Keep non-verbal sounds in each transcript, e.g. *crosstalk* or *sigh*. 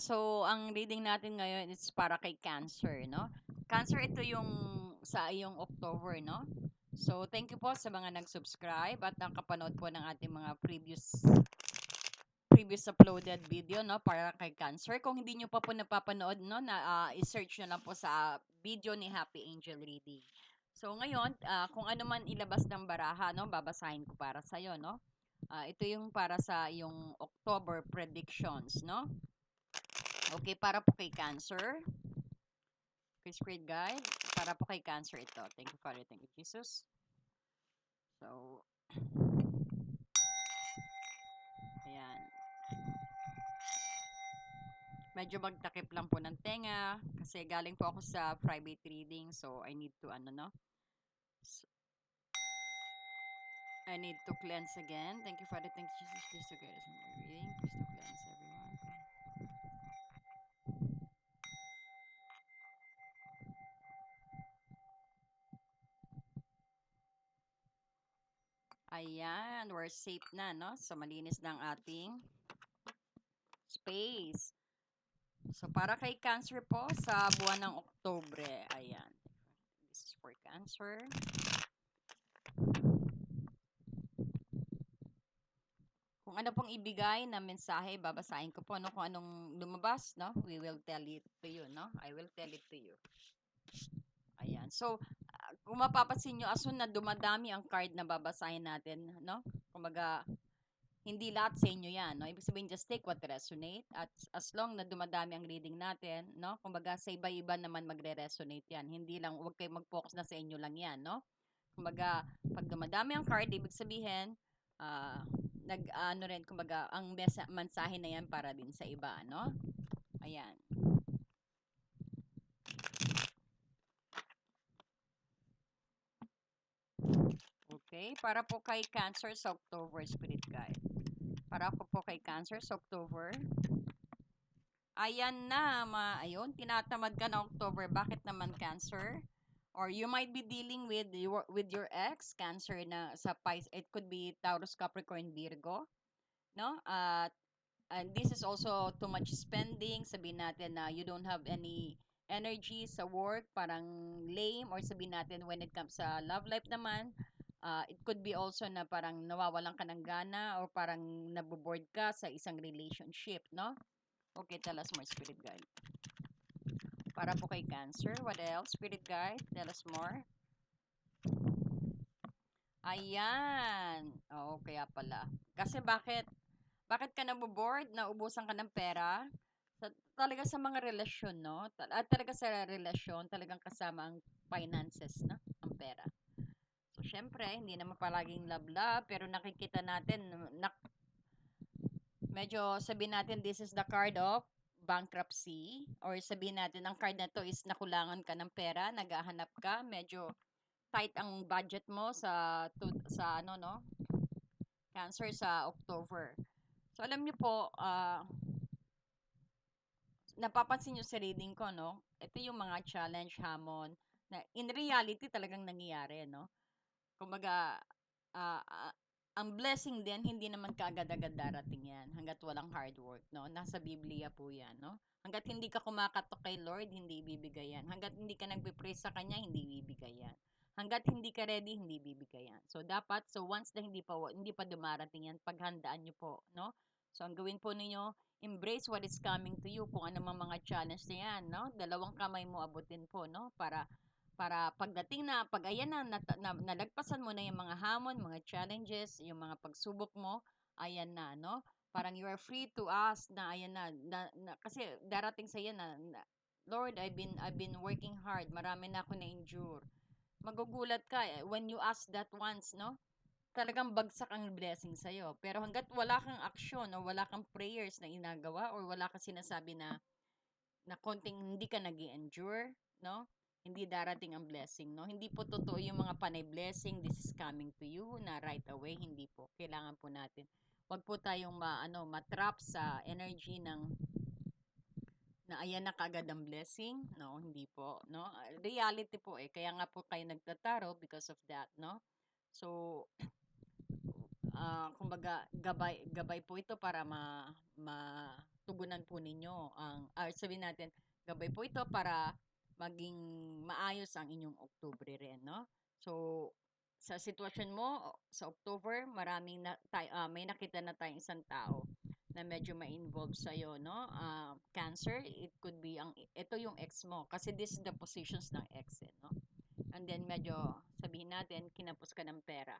So, ang reading natin ngayon is para kay Cancer, no? Cancer, ito yung sa iyong October, no? So, thank you po sa mga nag-subscribe at nakapanood po ng ating mga previous previous uploaded video, no? Para kay Cancer. Kung hindi nyo pa po napapanood, no? Na, ah, i-search nyo lang po sa video ni Happy Angel Reading. So, ngayon, ah, kung ano man ilabas ng baraha, no? Babasahin ko para sa'yo, no? Ah, ito yung para sa yung October predictions, no? Okay, para po kay Cancer. Kay Spirit Guide. Para po kay Cancer ito. Thank you, Father. Thank you, Jesus. So, ayan. Medyo magtakip lang po ng tenga kasi galing po ako sa private reading so I need to ano no. So, I need to cleanse again. Thank you, Father. Thank you, Jesus. Please to guide us in reading. Please to cleanse Ayan, we're safe na, no? So, malinis na ang ating space. So, para kay Cancer po, sa buwan ng Oktobre, ayan. This is for Cancer. Kung ano pong ibigay na mensahe, babasahin ko po, no? Kung anong lumabas, no? We will tell it to you, no? I will tell it to you. Ayan. So, kung mapapansin nyo, asun na dumadami ang card na babasahin natin, no? Kumbaga, hindi lahat sa inyo yan, no? Ibig sabihin, just take what resonate. At as long na dumadami ang reading natin, no? Kumbaga, sa iba-iba naman magre-resonate yan. Hindi lang, huwag kayo mag-focus na sa inyo lang yan, no? Kumbaga, pag dumadami ang card, ibig sabihin, ah, nag, ano rin, kumbaga, ang mensahe na yan para din sa iba, no? Ayan. Okay, para po kay Cancer sa October Spirit Guide. Para po po kay Cancer sa October. Ayan na, ma ayun, tinatamad ka na October. Bakit naman Cancer? Or you might be dealing with your with your ex, Cancer na sa Pisces. It could be Taurus, Capricorn, Virgo, no? At and this is also too much spending. Sabihin natin na you don't have any energy sa work, parang lame or sabihin natin when it comes sa love life naman, uh, it could be also na parang nawawalan ka ng gana or parang naboboard ka sa isang relationship, no? Okay, tell us more, Spirit Guide. Para po kay Cancer, what else? Spirit Guide, tell us more. Ayan. Oo, kaya pala. Kasi bakit? Bakit ka naboboard? Naubusan ka ng pera? Sa, talaga sa mga relasyon, no? Tal- At talaga sa relasyon, talagang kasama ang finances, no? Ang pera. Syempre, hindi naman palaging love-love, pero nakikita natin, na, medyo sabihin natin, this is the card of bankruptcy, or sabihin natin, ang card na to is nakulangan ka ng pera, naghahanap ka, medyo tight ang budget mo sa, to, sa ano, no? Cancer sa October. So, alam niyo po, ah, napapansin nyo sa reading ko, no? Ito yung mga challenge, hamon, na in reality talagang nangyayari, no? Kumbaga, ah, ah, ang blessing din, hindi naman kaagad-agad darating yan hanggat walang hard work, no? Nasa Biblia po yan, no? Hanggat hindi ka kumakatok kay Lord, hindi ibibigay yan. Hanggat hindi ka nagpe-pray sa Kanya, hindi ibibigay yan. Hanggat hindi ka ready, hindi ibibigay yan. So, dapat, so once na hindi pa, hindi pa dumarating yan, paghandaan nyo po, no? So, ang gawin po ninyo, embrace what is coming to you, kung ano mga challenge na yan, no? Dalawang kamay mo abutin po, no? Para para pagdating na, pag ayan na, nat, na, nalagpasan mo na yung mga hamon, mga challenges, yung mga pagsubok mo, ayan na, no? Parang you are free to ask na, ayan na, na, na kasi darating sa iyo na, na, Lord, I've been, I've been working hard, marami na ako na-endure. Magugulat ka, eh, when you ask that once, no? Talagang bagsak ang blessing sa'yo. Pero hanggat wala kang aksyon o wala kang prayers na inagawa or wala kang sinasabi na na konting hindi ka nag endure no? Hindi darating ang blessing, no? Hindi po totoo yung mga panay blessing, this is coming to you na right away, hindi po. Kailangan po natin. Huwag po tayong ma, ano, matrap sa energy ng na ayan na kagad ang blessing, no? Hindi po, no? Reality po eh. Kaya nga po kayo nagtataro because of that, no? So, *clears throat* ah kumbaga, gabay, gabay po ito para ma, ma, tugunan po ninyo ang ah, sabihin natin gabay po ito para maging maayos ang inyong Oktubre rin, no? So, sa sitwasyon mo sa October, maraming na, tay, ah, may nakita na tayong isang tao na medyo ma-involve sa iyo, no? Ah, cancer, it could be ang ito yung ex mo kasi this is the positions ng ex, eh, no? And then medyo sabihin natin kinapos ka ng pera.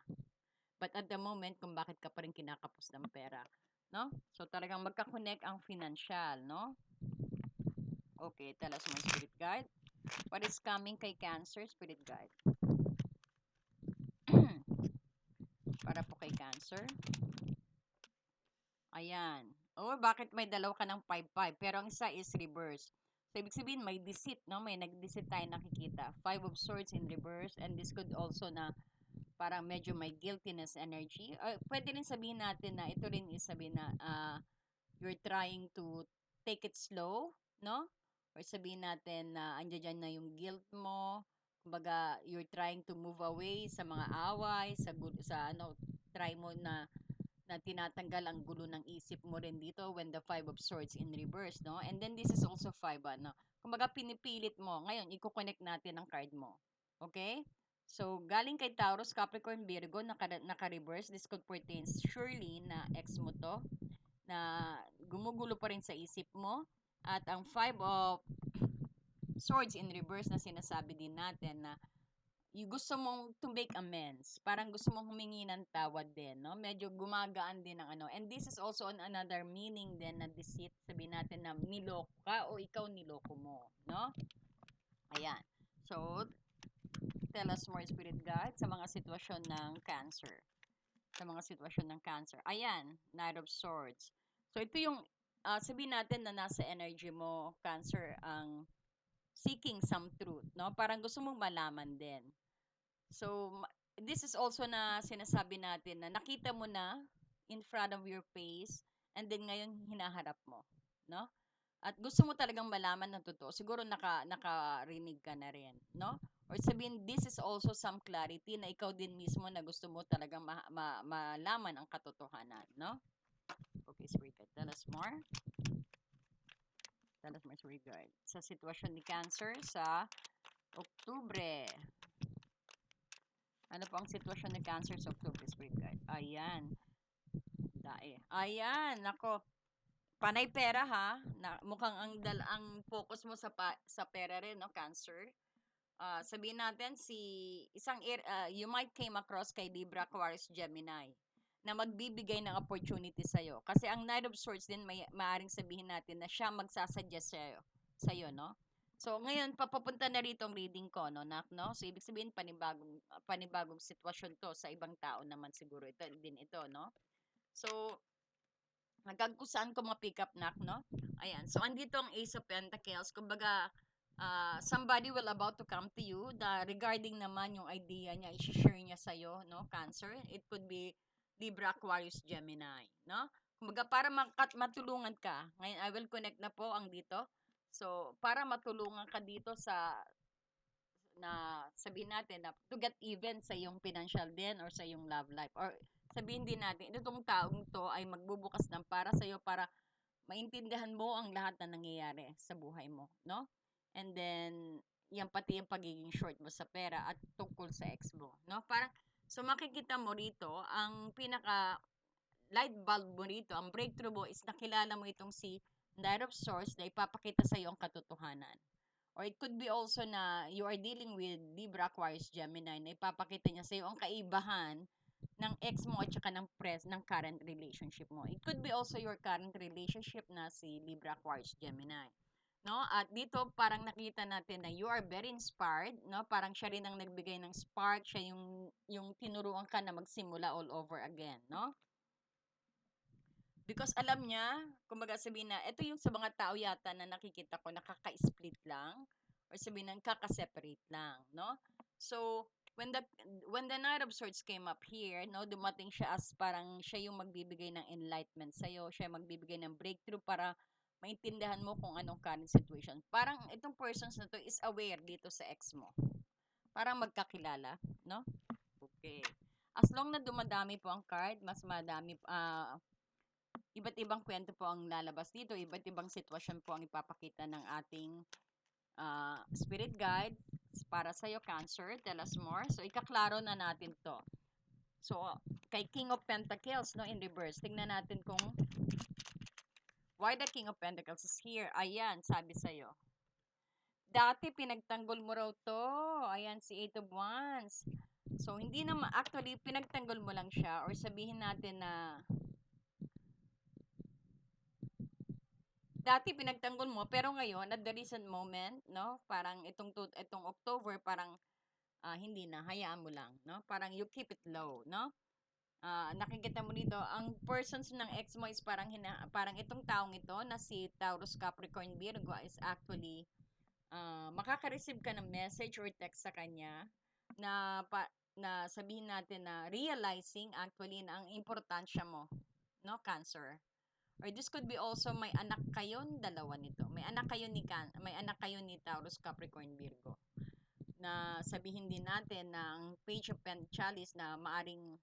But at the moment, kung bakit ka pa rin kinakapos ng pera, no? So talagang magka-connect ang financial, no? Okay, tell us more spirit guide. What is coming kay Cancer spirit guide? *clears throat* Para po kay Cancer. Ayan. Oh, bakit may dalawa ka ng 5-5? Pero ang isa is reverse. So, ibig sabihin, may deceit, no? May nag-deceit tayo nakikita. Five of Swords in reverse. And this could also na parang medyo may guiltiness energy. Uh, pwede rin sabihin natin na ito rin is sabihin na uh, you're trying to take it slow, no? Or sabihin natin na andyan na yung guilt mo. Kumbaga, you're trying to move away sa mga away, sa, sa ano, try mo na na tinatanggal ang gulo ng isip mo rin dito when the five of swords in reverse, no? And then this is also five, ano? Kumbaga pinipilit mo. Ngayon, i-connect natin ang card mo. Okay? So, galing kay Taurus, Capricorn, Virgo, naka, naka-reverse. This could pertains surely na ex mo to, na gumugulo pa rin sa isip mo. At ang five of swords in reverse na sinasabi din natin na you gusto mong to make amends. Parang gusto mong humingi ng tawad din, no? Medyo gumagaan din ang ano. And this is also on another meaning din na deceit. Sabihin natin na niloko ka o ikaw niloko mo, no? Ayan. So, tell us more spirit guide sa mga sitwasyon ng cancer. Sa mga sitwasyon ng cancer. Ayan, Knight of Swords. So, ito yung, uh, sabihin natin na nasa energy mo, cancer, ang seeking some truth, no? Parang gusto mong malaman din. So, this is also na sinasabi natin na nakita mo na in front of your face and then ngayon hinaharap mo, no? At gusto mo talagang malaman ng totoo. Siguro naka, nakarinig ka na rin, no? Or sabihin, this is also some clarity na ikaw din mismo na gusto mo talagang ma, ma, malaman ang katotohanan, no? Spirit Guide, tell us more. Tell us more, Guide. Sa sitwasyon ni Cancer sa Oktubre. Ano po ang sitwasyon ng Cancer sa October Spirit Guide? Ayan. Dae. Ayan, nako. Panay pera ha. Na, mukhang ang dal ang focus mo sa pa, sa pera rin, no, Cancer. Uh, sabihin natin si isang uh, you might came across kay Libra, Aquarius, Gemini na magbibigay ng opportunity sa iyo. Kasi ang Knight of Swords din may maaring sabihin natin na siya magsasuggest sa iyo, sa iyo, no? So, ngayon, papapunta na rito ang reading ko, no, nak, no? So, ibig sabihin, panibagong, panibagong sitwasyon to sa ibang tao naman siguro. Ito din ito, no? So, hanggang kung saan ko ma-pick up, nak, no? Ayan. So, andito ang Ace of Pentacles. Kumbaga, uh, somebody will about to come to you da, regarding naman yung idea niya, i-share niya sa'yo, no? Cancer. It could be Libra, Aquarius, Gemini, no? Kumbaga, para makat matulungan ka. Ngayon, I will connect na po ang dito So, para matulungan ka dito sa na sabihin natin na to get even sa yung financial din or sa yung love life or sabihin din natin itong taong to ay magbubukas ng para sa iyo para maintindihan mo ang lahat na nangyayari sa buhay mo, no? And then yan pati yung pagiging short mo sa pera at tungkol sa ex mo, no? Parang so makikita mo rito ang pinaka light bulb mo rito, ang breakthrough mo is nakilala mo itong si Knight of Swords na ipapakita sa iyo ang katotohanan. Or it could be also na you are dealing with Libra, Aquarius, Gemini na ipapakita niya sa iyo ang kaibahan ng ex mo at saka ng pres ng current relationship mo. It could be also your current relationship na si Libra, Aquarius, Gemini. No? At dito parang nakita natin na you are very inspired, no? Parang siya rin ang nagbigay ng spark, siya yung yung tinuruan ka na magsimula all over again, no? Because alam niya, kumbaga sabihin na, ito yung sa mga tao yata na nakikita ko, nakaka-split lang, or sabihin na, kaka-separate lang, no? So, when the, when the Knight of Swords came up here, no, dumating siya as parang siya yung magbibigay ng enlightenment sa'yo, siya yung magbibigay ng breakthrough para maintindihan mo kung anong current situation. Parang itong persons na to is aware dito sa ex mo. Parang magkakilala, no? Okay. As long na dumadami po ang card, mas madami, uh, iba't ibang kwento po ang lalabas dito, iba't ibang sitwasyon po ang ipapakita ng ating ah, spirit guide para sa'yo, Cancer. Tell us more. So, ikaklaro na natin to. So, kay King of Pentacles, no, in reverse. Tingnan natin kung why the King of Pentacles is here. Ayan, sabi sa'yo. Dati, pinagtanggol mo raw to. Ayan, si Eight of Wands. So, hindi naman, actually, pinagtanggol mo lang siya or sabihin natin na dati pinagtanggol mo, pero ngayon, at the recent moment, no, parang itong, itong October, parang ah, hindi na, hayaan mo lang, no? Parang you keep it low, no? Ah, nakikita mo dito, ang persons ng ex mo is parang, hina, parang itong taong ito na si Taurus Capricorn Virgo is actually ah, makaka-receive ka ng message or text sa kanya na pa, na sabihin natin na realizing actually na ang importansya mo, no, Cancer. Or this could be also may anak kayong dalawa nito. May anak kayo ni Can, may anak kayo ni Taurus Capricorn Virgo na sabihin din natin na ang page of Pentacles na maaring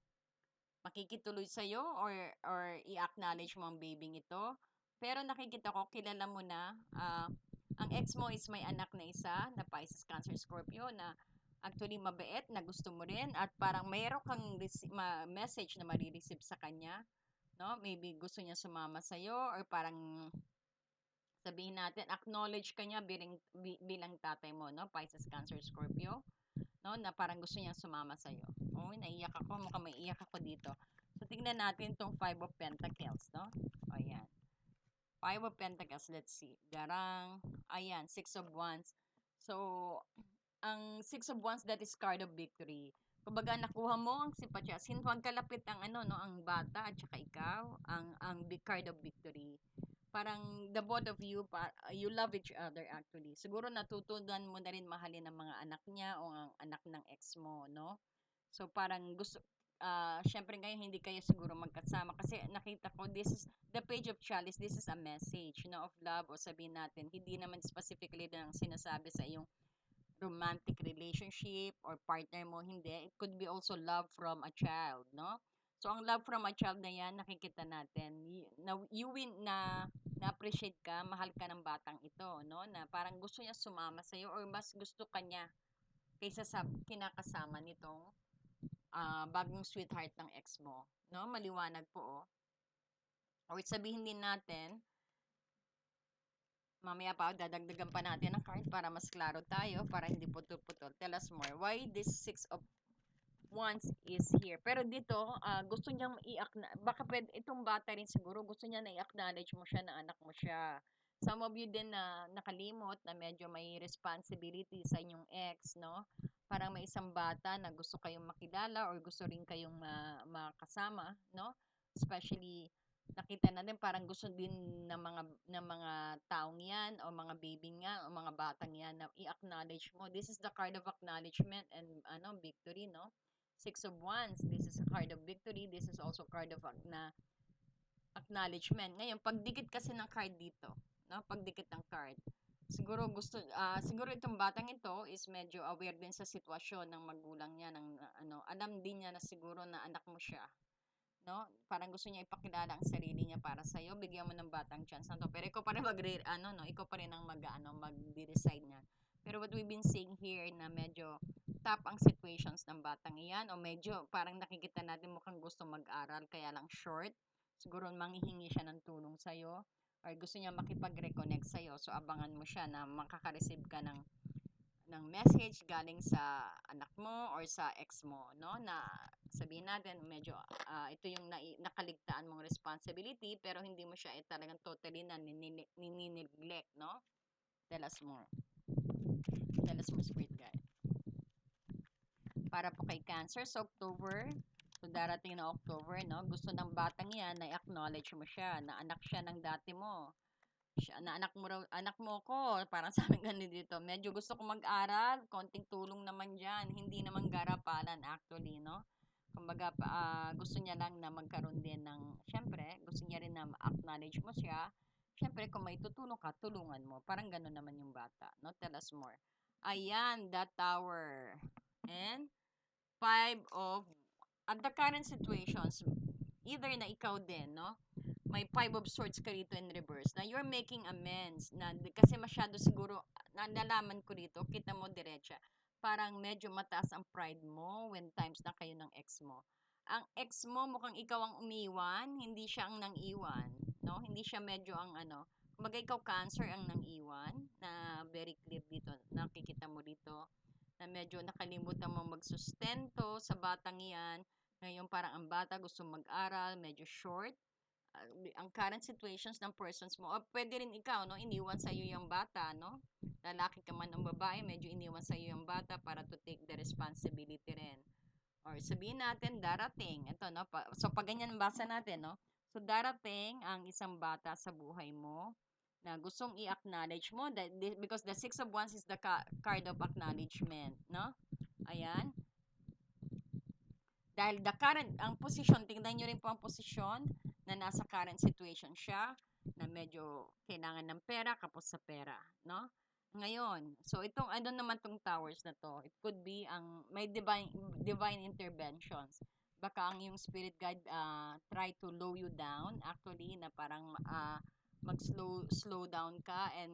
makikituloy sa iyo or or i-acknowledge mo ang baby ito. Pero nakikita ko kilala mo na ah, ang ex mo is may anak na isa na Pisces, Cancer, Scorpio na actually mabait na gusto mo rin at parang mayroon kang ma- message na marireceive sa kanya no? Maybe gusto niya sumama sa iyo or parang sabihin natin acknowledge ka niya bilang bi- bilang tatay mo no? Pisces Cancer Scorpio no na parang gusto niya sumama sa iyo oh naiyak ako mukhang may iyak ako dito. So tingnan natin tong five of pentacles no? Ayan. Five of pentacles let's see. Garang ayan six of wands. So ang six of wands that is card of victory. Kumbaga nakuha mo ang simpatya. Since huwag kalapit ang ano no ang bata at saka ikaw ang ang big card of victory parang the both of you pa, you love each other actually siguro natutunan mo na rin mahalin ang mga anak niya o ang anak ng ex mo no so parang gusto ah syempre ngayon hindi kayo siguro magkasama kasi nakita ko this is the page of chalice this is a message no of love o sabihin natin hindi naman specifically lang sinasabi sa iyong romantic relationship or partner mo, hindi. It could be also love from a child, no? So, ang love from a child na yan, nakikita natin. Na, you win na na-appreciate ka, mahal ka ng batang ito, no? Na parang gusto niya sumama sa'yo or mas gusto ka niya kaysa sa kinakasama nitong ah, bagong sweetheart ng ex mo, no? Maliwanag po, oh. Or sabihin din natin, mamaya pa, dadagdagan pa natin ang card para mas klaro tayo, para hindi putol-putol. Tell us more. Why this six of wands is here? Pero dito, ah, gusto niyang i-acknowledge, baka pwede, itong bata rin siguro, gusto niya na i-acknowledge mo siya na anak mo siya. Some of you din na nakalimot na medyo may responsibility sa inyong ex, no? Parang may isang bata na gusto kayong makilala or gusto rin kayong ma- makasama, no? Especially nakita natin parang gusto din ng mga ng mga taong yan o mga baby nga o mga batang yan na i-acknowledge mo. This is the card of acknowledgement and ano victory, no? Six of Wands, this is a card of victory. This is also card of na acknowledgement. Ngayon, pagdikit kasi ng card dito, no? Pagdikit ng card. Siguro gusto ah siguro itong batang ito is medyo aware din sa sitwasyon ng magulang niya ng ano, alam din niya na siguro na anak mo siya no? Parang gusto niya ipakilala ang sarili niya para sa iyo, bigyan mo ng batang chance na to. Pero ikaw pa rin mag ano no, ikaw pa rin ang mag ano, mag-decide niyan. Pero what we've been seeing here na medyo top ang situations ng batang iyan o medyo parang nakikita natin mukhang gusto mag-aral kaya lang short. Siguro manghihingi siya ng tulong sa iyo or gusto niya makipag-reconnect sa iyo. So abangan mo siya na makaka-receive ka ng ng message galing sa anak mo or sa ex mo, no? Na sabihin natin, medyo ah, ito yung na, nakaligtaan mong responsibility pero hindi mo siya eh, talagang totally na ninineglect, no? Tell us more. Spirit Guide. Para po kay Cancer sa October, so darating na October, no? Gusto ng batang yan na i-acknowledge mo siya, na anak siya ng dati mo siya, na anak mo raw, anak mo ko, parang *laughs* sabi ganun dito, medyo gusto ko mag-aral, konting tulong naman dyan, hindi naman garapalan actually, no? Kumbaga, ah, gusto niya lang na magkaroon din ng, syempre, gusto niya rin na acknowledge mo siya, syempre, kung may tutulong ka, tulungan mo, parang ganun naman yung bata, no? Tell us more. Ayan, that tower. And, five of, at the current situations, either na ikaw din, no? may five of swords ka rito in reverse na you're making amends na kasi masyado siguro na nalaman ko rito kita mo diretsa parang medyo mataas ang pride mo when times na kayo ng ex mo ang ex mo mukhang ikaw ang umiwan hindi siya ang nang iwan no hindi siya medyo ang ano kumbaga ikaw cancer ang nang iwan na very clear dito nakikita mo dito na medyo nakalimutan mo magsustento sa batang iyan. Ngayon parang ang bata gusto mag-aral medyo short. Uh, ang current situations ng persons mo o pwede rin ikaw no iniwan sa iyo yung bata no? Lalaki ka man o babae medyo iniwan sa iyo yung bata para to take the responsibility rin. Or sabihin natin darating. Ito no pa, so pag ganyan basa natin no so darating ang isang bata sa buhay mo na gustong i-acknowledge mo that because the six of wands is the ca- card of acknowledgement no? Ayan. Dahil the current ang posisyon tingnan niyo rin po ang posisyon na nasa current situation siya na medyo kailangan ng pera kapos sa pera no? Ngayon so itong ano naman tong towers na to. It could be ang may divine divine interventions baka ang yung spirit guide uh, try to low you down actually na parang uh, mag slow slow down ka and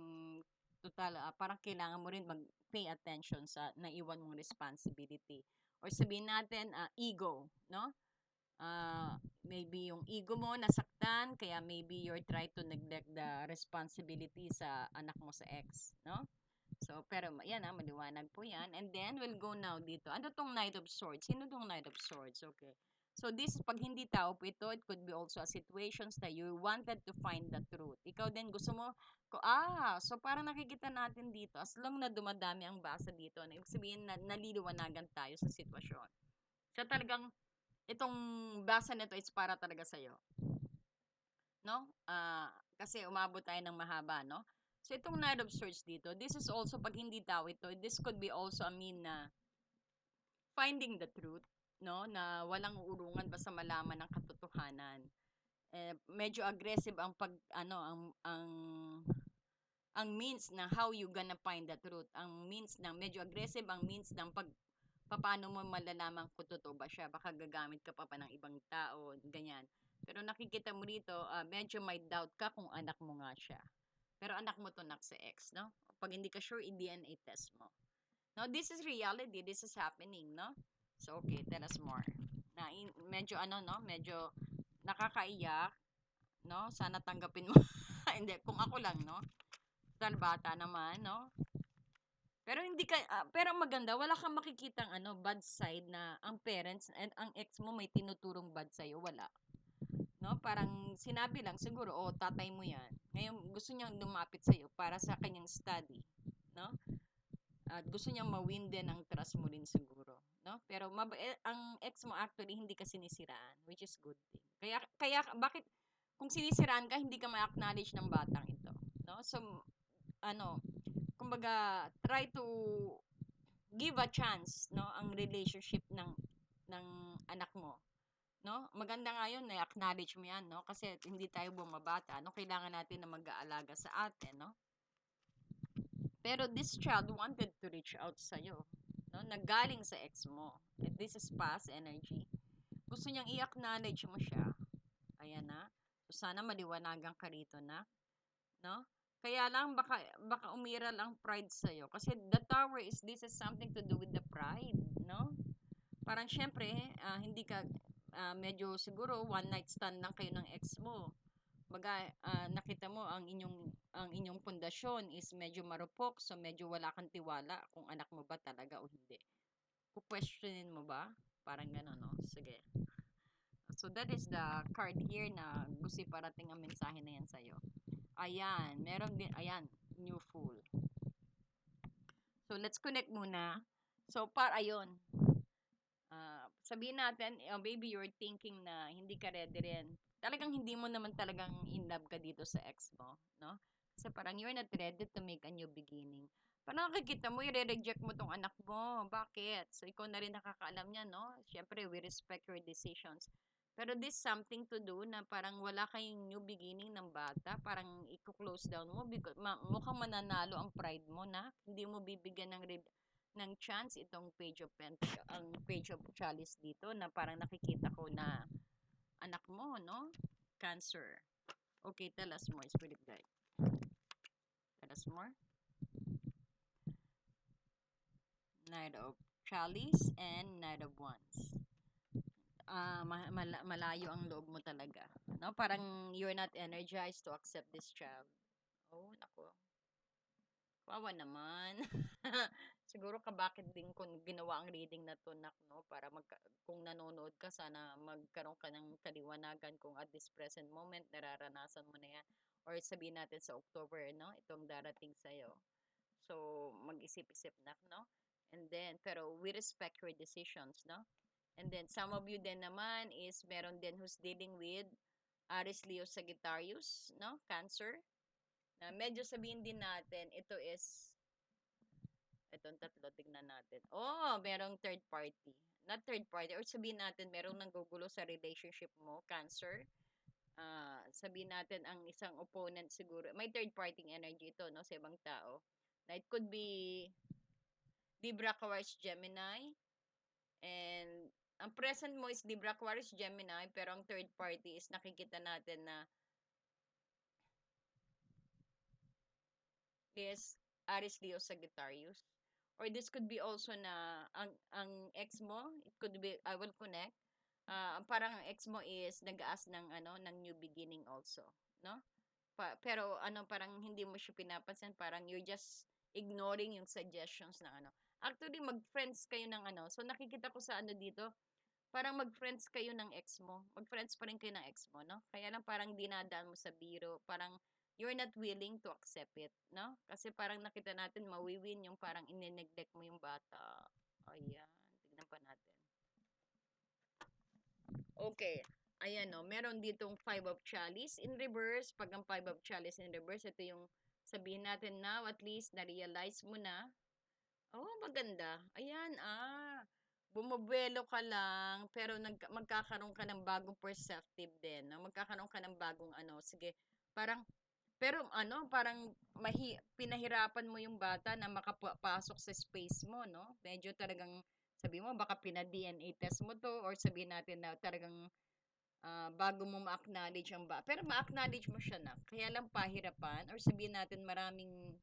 total uh, parang kailangan mo rin mag pay attention sa naiwan mong responsibility. Or sabihin natin uh, ego no? Uh, maybe yung ego mo nasaktan kaya maybe you're try to neglect the responsibility sa anak mo sa ex no so pero yan ah maliwanag po yan and then we'll go now dito ano tong knight of swords sino tong knight of swords okay So this, pag hindi tao po ito, it could be also a situations that you wanted to find the truth. Ikaw din gusto mo, ko, ah, so parang nakikita natin dito, as long na dumadami ang basa dito, na ibig sabihin na naliliwanagan tayo sa sitwasyon. So talagang, itong basa nito is para talaga sa'yo. No? Ah, kasi umabot tayo ng mahaba, no? So itong Knight of Swords dito, this is also, pag hindi tao ito, this could be also a mean na finding the truth no? Na walang uurungan basta malaman ng katotohanan. Eh, medyo aggressive ang pag ano ang ang ang means na how you gonna find the truth. Ang means ng medyo aggressive ang means ng pag paano mo malalaman kung totoo ba siya. Baka gagamit ka pa pa ng ibang tao ganyan. Pero nakikita mo dito uh, medyo may doubt ka kung anak mo nga siya pero anak mo to nak sa ex no pag hindi ka sure i-DNA test mo no this is reality this is happening no So, okay, tell us more. Na, in, medyo ano, no? Medyo nakakaiyak, no? Sana tanggapin mo. *laughs* hindi, kung ako lang, no? Total bata naman, no? Pero hindi ka, uh, pero maganda, wala kang makikitang ano, bad side na ang parents and ang ex mo may tinuturong bad sa'yo, wala. No? Parang sinabi lang siguro, oh, tatay mo yan. Ngayon, gusto niyang lumapit sa'yo para sa kanyang study. No? At gusto niyang mawin din ang trust mo din siguro no? Pero mab- eh, ang ex mo actually hindi ka sinisiraan, which is good thing. Kaya kaya bakit kung sinisiraan ka hindi ka ma-acknowledge ng batang ito, no? So ano, kumbaga try to give a chance, no, ang relationship ng ng anak mo. No? Maganda nga 'yun na acknowledge mo 'yan, no? Kasi hindi tayo bumabata, no? Kailangan natin na mag-aalaga sa atin, no? Pero this child wanted to reach out sa iyo, no, nagaling sa ex mo. This is past energy, gusto niyang i-acknowledge mo siya. Ayan na. So, sana maliwanagan ka rito na. No? Kaya lang, baka, baka umira lang pride sa'yo. Kasi the tower is, this is something to do with the pride. No? Parang syempre, uh, hindi ka, uh, medyo siguro one night stand lang kayo ng ex mo baga uh, nakita mo ang inyong ang inyong pundasyon is medyo marupok so medyo wala kang tiwala kung anak mo ba talaga o hindi. Ku-questionin mo ba? Parang gano'n, no? Sige. So that is the card here na gusto parating ang mensahe na yan sa'yo. Ayan, meron din, ayan, new fool. So let's connect muna. So par ayun. Uh, sabihin natin, oh, maybe you're thinking na hindi ka ready rin talagang hindi mo naman talagang in love ka dito sa ex mo, no? Kasi parang you're not ready to make a new beginning. Parang nakikita mo, i-reject mo tong anak mo. Bakit? So, ikaw na rin nakakaalam niya, no? Siyempre, we respect your decisions. Pero this something to do na parang wala kayong new beginning ng bata. Parang i-close down mo. Because, ma- mukhang mananalo ang pride mo na hindi mo bibigyan ng re- ng chance itong page of pentacle, ang page of chalice dito na parang nakikita ko na anak mo, no? Cancer. Okay, tell us more, Spirit Guide. Tell us more. Knight of Chalice and Knight of Wands. Ah, ma- mala- malayo ang loob mo talaga. No? Parang you're not energized to accept this child. Oh, nako. Kawawa naman. *laughs* Siguro ka bakit din kung ginawa ang reading na to, nak, no? Para mag, kung nanonood ka, sana magkaroon ka ng kaliwanagan kung at this present moment, nararanasan mo na yan. Or sabihin natin sa October, no? Itong darating sa'yo. So, mag-isip-isip, nak, no? And then, pero we respect your decisions, no? And then, some of you din naman is meron din who's dealing with Aries, Leo, Sagittarius, no? Cancer. Na medyo sabihin din natin, ito is, itong tatlo, tignan natin. Oh, merong third party. Not third party, or sabihin natin, merong nanggugulo sa relationship mo, Cancer. Ah, sabihin natin, ang isang opponent siguro, may third party energy ito, no? Sa ibang tao. Na it could be Libra, Aquarius, Gemini. And ang present mo is Libra, Aquarius, Gemini, pero ang third party is nakikita natin na is Aries, Leo, Sagittarius. Or this could be also na ang ang ex mo, it could be I will connect. Ah, parang ang ex mo is nag-aas ng ano, ng new beginning also, no? Pa, pero ano parang hindi mo siya pinapansin, parang you're just ignoring yung suggestions ng ano. Actually, mag-friends kayo ng ano. So nakikita ko sa ano dito, parang mag-friends kayo ng ex mo. Mag-friends pa rin kayo ng ex mo, no? Kaya lang parang dinadaan mo sa biro, parang you're not willing to accept it, no? Kasi parang nakita natin mawiwin yung parang inineglect mo yung bata. Ayan, tignan pa natin. Okay. Ayan, no. Meron ditong five of chalice in reverse. Pag ang five of chalice in reverse, ito yung sabihin natin now, at least, na-realize mo na. Oh, maganda. Ayan, ah. Bumubuelo ka lang, pero nag, magkakaroon ka ng bagong perceptive din. No? Magkakaroon ka ng bagong ano. Sige, parang pero ano, parang mahi, pinahirapan mo yung bata na makapasok sa space mo, no? Medyo talagang, sabi mo, baka pina-DNA test mo to or sabihin natin na talagang ah, bago mo ma-acknowledge ang bata. Pero ma-acknowledge mo siya na. Kaya lang pahirapan or sabihin natin maraming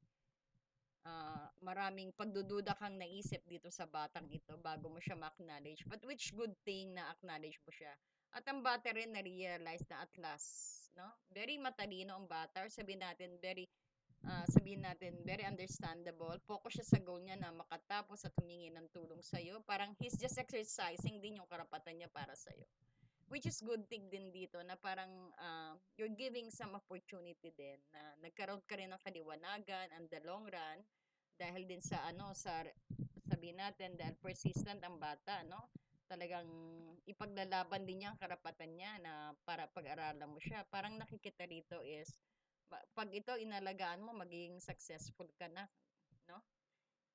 ah, maraming pagdududa kang naisip dito sa batang ito bago mo siya ma-acknowledge. But which good thing na acknowledge mo siya. At ang bata rin na-realize na at last, no? Very matalino ang bata. Or sabihin natin, very, ah, sabihin natin, very understandable. Focus siya sa goal niya na makatapos at humingi ng tulong sa'yo. Parang he's just exercising din yung karapatan niya para sa'yo. Which is good thing din dito na parang ah, you're giving some opportunity din na nagkaroon ka rin ng kaliwanagan and the long run dahil din sa ano sa sabihin natin dahil persistent ang bata no talagang ipaglalaban din niya ang karapatan niya na para pag-aralan mo siya. Parang nakikita rito is pag ito inalagaan mo magiging successful ka na no?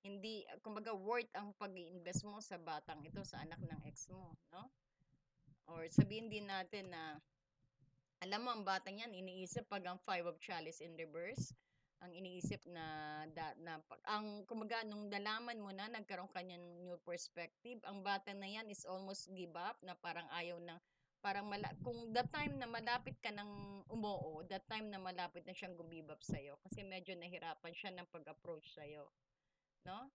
Hindi kumbaga worth ang pag-iinvest mo sa batang ito sa anak ng ex mo no? Or sabihin din natin na alam mo ang batang yan iniisip pag ang five of chalice in reverse ang iniisip na, da, na ang kumaga nung nalaman mo na nagkaroon ka ng new perspective ang bata na yan is almost give up na parang ayaw na parang mala, kung the time na malapit ka ng umoo, the time na malapit na siyang gumibap sa'yo kasi medyo nahirapan siya ng pag-approach sa'yo. No?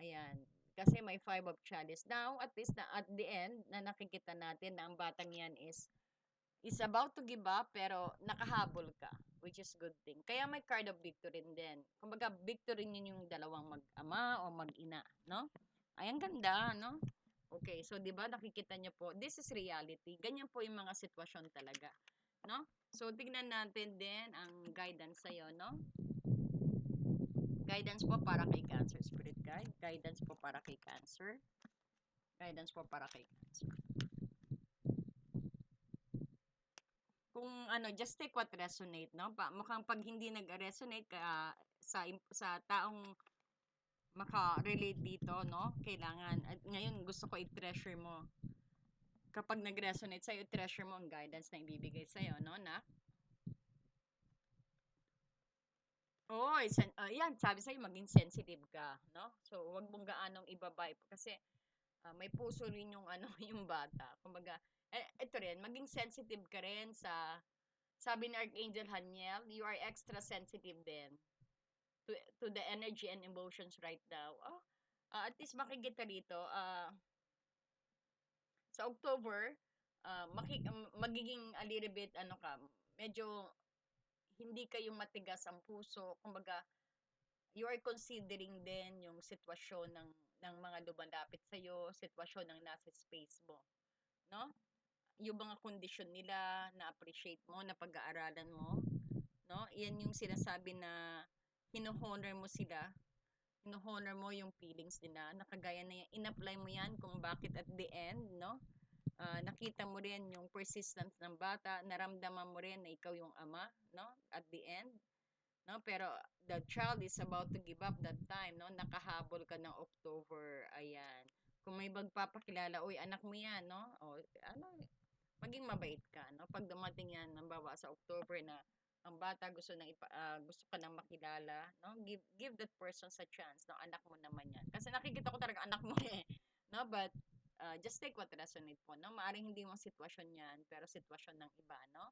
Ayan. Kasi may five of chalice. Now, at least na at the end, na nakikita natin na ang batang yan is is about to give up pero nakahabol ka which is good thing. Kaya may card of victory din. Kumbaga, victory niyo yung dalawang mag-ama o mag-ina, no? Ay, ang ganda, no? Okay, so 'di ba nakikita niyo po, this is reality. Ganyan po yung mga sitwasyon talaga, no? So tignan natin din ang guidance sa no? Guidance po para kay Cancer Spirit Guide. Guidance po para kay Cancer. Guidance po para kay Cancer. Kung ano, just take what resonate, no? Pa, mukhang pag hindi nag-resonate ka sa im- sa taong maka-relate dito, no? Kailangan at ngayon gusto ko i-treasure mo. Kapag nag-resonate sa'yo, treasure mo ang guidance na ibibigay sa'yo, no, na? Oo, sen ah, 'yan sabi sa'yo maging sensitive ka, no? So, wag mong gaanong ibabay kasi ah, may puso rin yung ano, *laughs* yung bata. Kumbaga, eh, ito rin, maging sensitive ka rin sa sabi ni Archangel Haniel, you are extra sensitive din to, to the energy and emotions right now. Oh, ah, at least makikita rito, ah, sa October, ah, maki, um, magiging a little bit, ano ka, medyo hindi kayo matigas ang puso. Kumbaga, you are considering din yung sitwasyon ng, ng mga lumalapit sa'yo, sitwasyon ng nasa space mo. No? Yung mga kondisyon nila, na-appreciate mo, na pag-aaralan mo. No? Yan yung sinasabi na hino-honor mo sila hino-honor mo yung feelings nila. Nakagaya na yan, in-apply mo yan kung bakit at the end, no? Ah, nakita mo rin yung persistence ng bata, naramdaman mo rin na ikaw yung ama, no? At the end, no? Pero the child is about to give up that time, no? Nakahabol ka ng October, ayan. Kung may magpapakilala, uy, anak mo yan, no? O, ano, maging mabait ka, no? Pag dumating yan, nambawa sa October na ang bata gusto nang ipa, ah, gusto ka nang makilala, no? Give give that person sa chance, no? Anak mo naman 'yan. Kasi nakikita ko talaga anak mo eh, no? But uh, just take what resonate po, no? Maaring hindi mo sitwasyon 'yan, pero sitwasyon ng iba, no?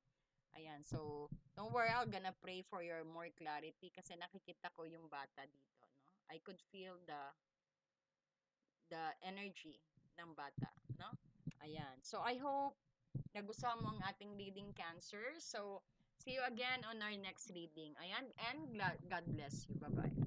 Ayan, so don't worry, I'm gonna pray for your more clarity kasi nakikita ko yung bata dito, no? I could feel the the energy ng bata, no? Ayan. So I hope nagustuhan mo ang ating reading cancer. So See you again on our next reading. Ayan, and God bless you. Bye-bye.